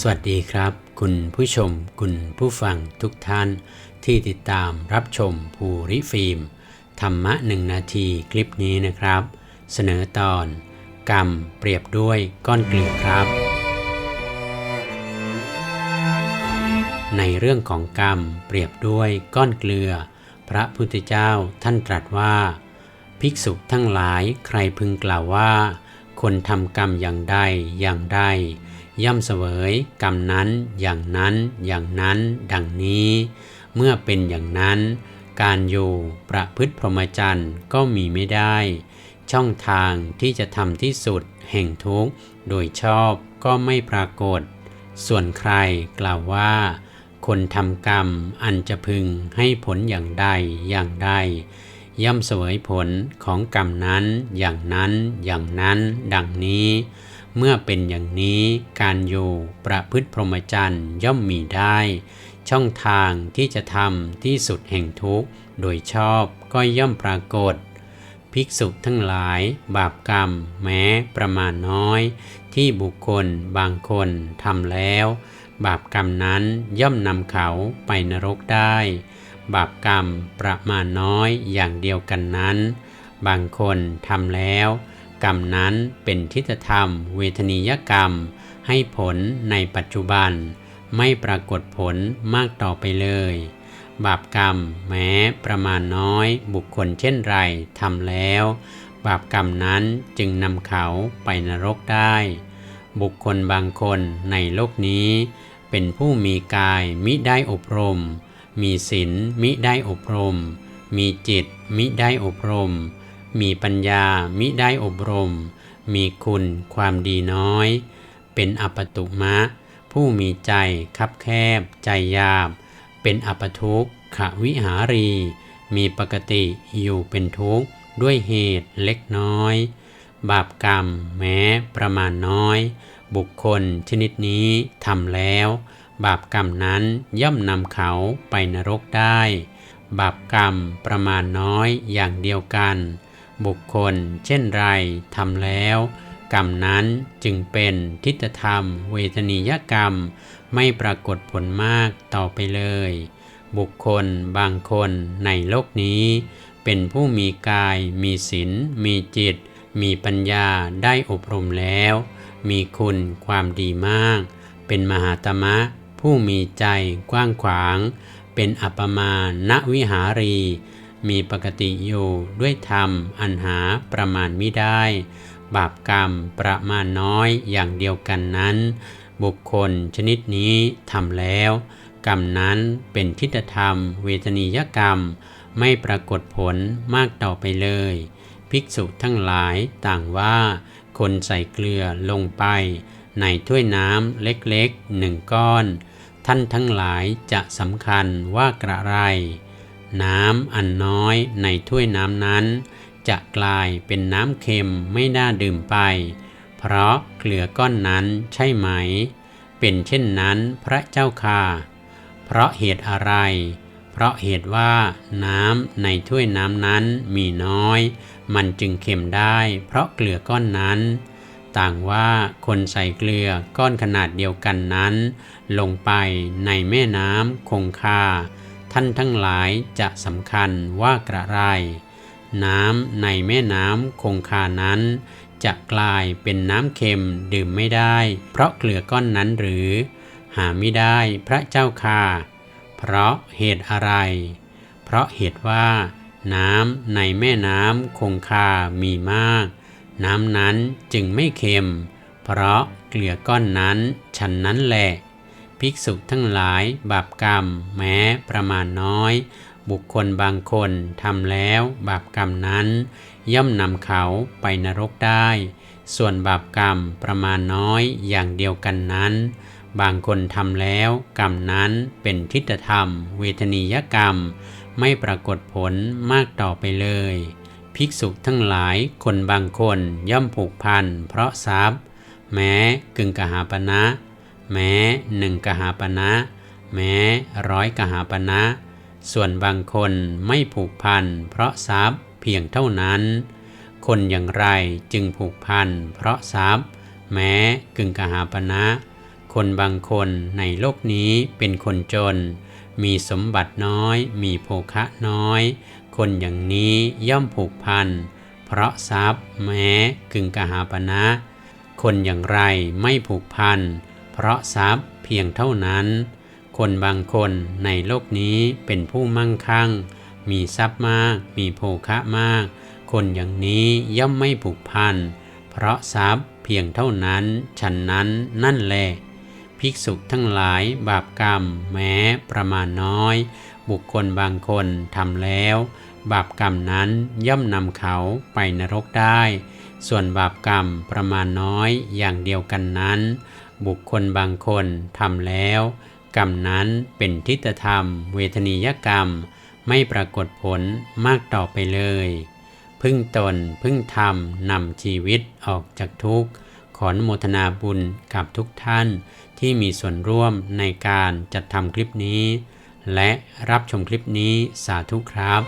สวัสดีครับ คุณผู้ชม คุณผู้ฟังทุกท่าน ที่ติดตามรับชมภูริฟิล์ม ธรรมะหนึ่งนาทีคลิปนี้นะครับ เสนอตอน กรรมเปรียบด้วยก้อนเกลือครับ ในเรื่องของกรรมเปรียบด้วยก้อนเกลือ พระพุทธเจ้าท่านตรัสว่า ภิกษุทั้งหลายใครพึงกล่าวว่า คนทำกรรมอย่างใดอย่างใด ย่อมเสวยกรรมนั้นอย่างนั้นอย่างนั้น ดังนี้ เมื่อเป็นอย่างนั้น การอยู่ประพฤติพรหมจรรย์ก็มีไม่ได้ ช่องทางที่จะทำที่สุดแห่งทุกข์โดยชอบก็ไม่ปรากฏ ส่วนใครกล่าวว่า คนทำกรรมอันจะพึงให้ผลอย่างใดอย่างใดย่อมเสวยผลของกรรมนั้นอย่างนั้นอย่างนั้น ดังนี้ เมื่อเป็นอย่างนี้การอยู่ประพฤติพรหมจรรย์ย่อมมีได้ ช่องทางที่จะทำที่สุดแห่งทุกข์ โดยชอบก็ย่อมปรากฏ ภิกษุทั้งหลาย บาปกรรมแม้ประมาณน้อย ที่บุคคลบางคนทำแล้ว บาปกรรมนั้นย่อมนำเขาไปนรกได้ บาปกรรมประมาณน้อยอย่างเดียวกันนั้น บางคนทำแล้ว กรรมนั้นเป็นทิฏฐธรรม เวทนียกรรม ให้ผลในปัจจุบัน ไม่ปรากฏผลมากต่อไปเลย บาปกรรมแม้ประมาณน้อยบุคคลเช่นไรทำแล้ว บาปกรรมนั้นจึงนำเขาไปนรกได้ บุคคลบางคนในโลกนี้ เป็นผู้มีกายมิได้อบรม มีศีลมิได้อบรม มีจิตมิได้อบรมม มีปัญญามิได้อบรม มีคุณความดีน้อย เป็นอปตุมะ ผู้มีใจคับแคบ ใจยาบ เป็นอปทุกขวิหารี มีปกติอยู่เป็นทุกข์ด้วยเหตุเล็กน้อย บาปกรรมแม้ประมาณน้อย บุคคลชนิดนี้ทำแล้ว บาปกรรมนั้นย่อมนำเขาไปนรกได้ บาปกรรมประมาณน้อยอย่างเดียวกัน บุคคล เช่นไรทำแล้ว กรรมนั้นจึงเป็นทิฏฐธรรม เวทนียกรรม ไม่ปรากฏผลมากต่อไปเลย บุคคลบางคนในโลกนี้ เป็นผู้มีกาย มีศีลมีจิต มีปัญญาได้อบรมแล้ว มีคุณความดีมาก เป็นมหาตมะ ผู้มีใจกว้างขวาง เป็นอัปมาณวิหารี มีปกติอยู่ด้วยธรรมอันหาประมาณไม่ได้ บาปกรรมประมาณน้อยอย่างเดียวกันนั้น บุคคลชนิดนี้ทำแล้ว กรรมนั้นเป็นทิฏฐธรรม เวทนียกรรม ไม่ปรากฏผลมากต่อไปเลย ภิกษุทั้งหลายต่างว่า คนใส่เกลือลงไปในถ้วยน้ำเล็กๆหนึ่งก้อน ท่านทั้งหลายจะสำคัญว่ากระไร น้ำอันน้อยในถ้วยน้ำนั้น จะกลายเป็นน้ำเค็มไม่น่าดื่มไป เพราะเกลือก้อนนั้นใช่ไหม เป็นเช่นนั้นพระเจ้าค่ะ เพราะเหตุอะไร เพราะเหตุว่าน้ำในถ้วยน้ำนั้นมีน้อย มันจึงเค็มได้ เพราะเกลือก้อนนั้นต่างว่าคนใส่เกลือก้อนขนาดเดียวกันนั้น ลงไปในแม่น้ำคงคา ท่านทั้งหลายจะสำคัญว่ากระไร น้ำในแม่น้ำคงคานั้น จะกลายเป็นน้ำเค็มดื่มไม่ได้ เพราะเกลือก้อนนั้นหรือ หาไม่ได้พระเจ้าค่ะเพราะเหตุอะไร เพราะเหตุว่า น้ำในแม่น้ำคงคามีมาก น้ำนั้นจึงไม่เค็ม เพราะเกลือก้อนนั้นฉันนั้นแหละ ภิกษุทั้งหลาย บาปกรรม แม้ประมาณน้อย บุคคลบางคนทำแล้วบาปกรรมนั้น ย่อมนำเขาไปนรกได้ ส่วนบาปกรรมประมาณน้อยอย่างเดียวกันนั้น บางคนทำแล้วกรรมนั้นเป็นทิฏฐธรรม เวทนียกรรม ไม่ปรากฏผลมากต่อไปเลย ภิกษุทั้งหลายคนบางคนย่อมผูกพันเพราะทรัพย์ แม้กึ่งกหาปณะ แม้หนึ่งกหาปณะแม้ร้อยกหาปณะส่วนบางคนไม่ผูกพันเพราะทรัพย์เพียงเท่านั้น คนอย่างไรจึงผูกพันเพราะทรัพย์ แม้กึ่งกหาปณะคนบางคนในโลกนี้เป็นคนจน มีสมบัติน้อย มีโภคะน้อย คนอย่างนี้ย่อมผูกพัน เพราะทรัพย์แม้กึ่งกหาปณะคนอย่างไรไม่ผูกพันเพราะทรัพย์เพียงเท่านั้น คนบางคนในโลกนี้เป็นผู้มั่งคั่ง มีทรัพย์มาก มีโภคะมาก คนอย่างนี้ย่อมไม่ผูกพัน เพราะทรัพย์เพียงเท่านั้นฉันนั้นนั่นแหละภิกษุทั้งหลายบาปกรรมแม้ประมาณน้อย บุคคลบางคนทำแล้ว บาปกรรมนั้นย่อมนำเขาไปนรกได้ ส่วนบาปกรรมประมาณน้อยอย่างเดียวกันนั้น บุคคลบางคนทำแล้ว กรรมนั้นเป็นทิฏฐธรรม เวทนียกรรม ไม่ปรากฏผลมากต่อไปเลย พึ่งตนพึ่งธรรมนำชีวิตออกจากทุกข์ ขอนโมทนาบุญกับทุกท่านที่มีส่วนร่วมในการจัดทำคลิปนี้ และรับชมคลิปนี้สาธุครับ